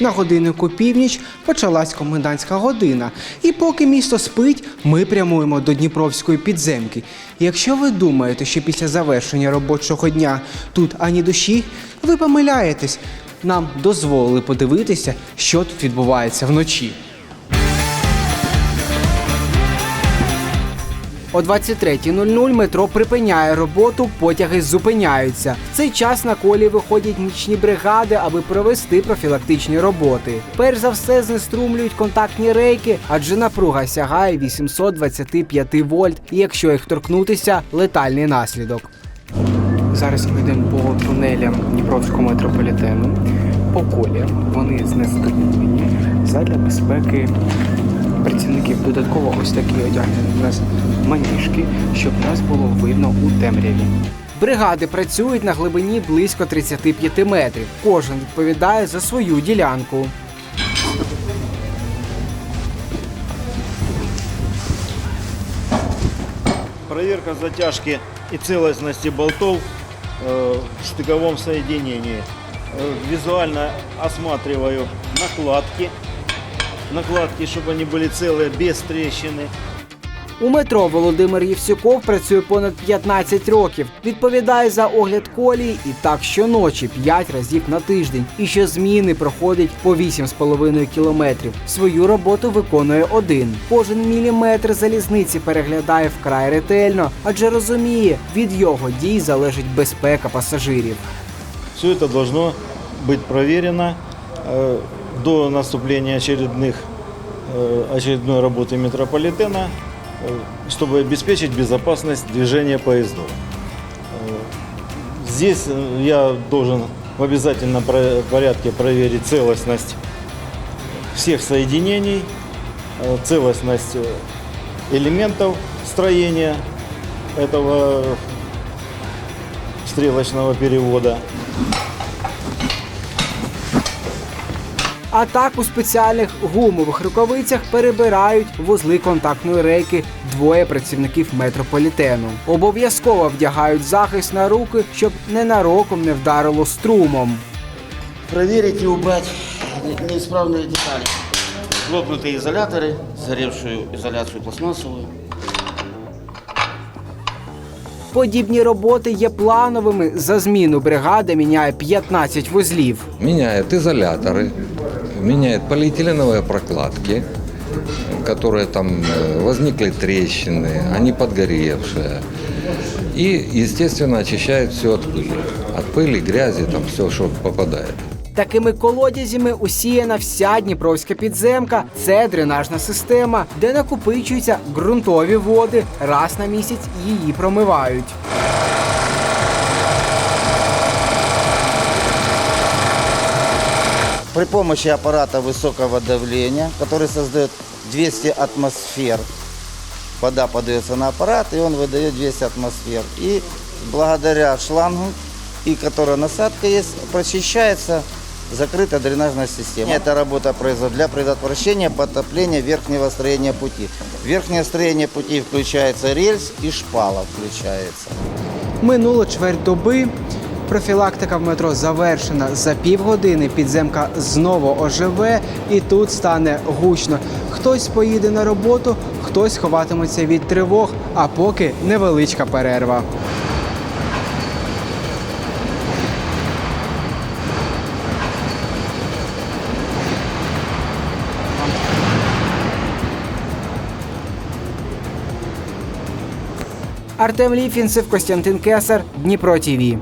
На годиннику північ почалась комендантська година. І поки місто спить, ми прямуємо до Дніпровської підземки. Якщо ви думаєте, що після завершення робочого дня тут ані душі, ви помиляєтесь. Нам дозволили подивитися, що тут відбувається вночі. О 23.00 метро припиняє роботу, потяги зупиняються. В цей час на колі виходять нічні бригади, аби провести профілактичні роботи. Перш за все знеструмлюють контактні рейки, адже напруга сягає 825 вольт. І якщо їх торкнутися, летальний наслідок. Зараз ми йдемо по тунелям Дніпровського метрополітену. По колі вони знеструмлені задля безпеки працівників. Додатково ось такі одягнені у нас маніжки, щоб нас було видно у темряві. Бригади працюють на глибині близько 35 метрів. Кожен відповідає за свою ділянку. Проверка затяжки и целостности болтов э, в штыковом соединении. Э, Визуально осматриваю накладки. Накладки, чтобы они были целые, без трещины. У метро Володимир Євсюков працює понад 15 років. Відповідає за огляд колії і так щоночі 5 разів на тиждень. І щозміни проходить по 8,5 кілометрів. Свою роботу виконує один. Кожен міліметр залізниці переглядає вкрай ретельно, адже розуміє, від його дій залежить безпека пасажирів. Все это должно быть проверено э, до наступления очередных, очередной работы метрополитена, чтобы обеспечить безопасность движения поездов. Здесь я должен в обязательном порядке проверить целостность всех соединений, э, целостность э, элементов строения этого стрелочного перевода. А так у спеціальних гумових рукавицях перебирають вузли контактної рейки двоє працівників метрополітену. Обов'язково вдягають захист на руки, щоб ненароком не вдарило струмом. проверить и убрать не- неисправные детали. Лопнутые изоляторы, сгоревшую изоляцию пластмассовую. Подібні роботи є плановими. За зміну бригада міняє 15 вузлів. меняет изоляторы, меняет полиэтиленовые прокладки, которые там э, возникли трещины, они подгоревшие. И, естественно, очищает все от пыли. От пыли, грязи, там все, что попадает. Такими колодязями усіяна вся Дніпровська підземка. Це дренажна система, де накопичуються ґрунтові води. Раз на місяць її промивають. При помощи аппарата высокого давления, который создает 200 атмосфер, вода подается на аппарат, и он выдает 200 атмосфер. И благодаря шлангу, и которая насадка есть, прочищается закрытая дренажная система. Эта работа производит для предотвращения потопления верхнего строения пути. Верхнее строение пути включается рельс и шпала включается. Минуло чверть доби. Профілактика в метро завершена за півгодини. Підземка знову оживе, і тут стане гучно. Хтось поїде на роботу, хтось ховатиметься від тривог, а поки невеличка перерва. Артем Ліфінцев, Костянтин Кесар, Дніпро ТІВІ.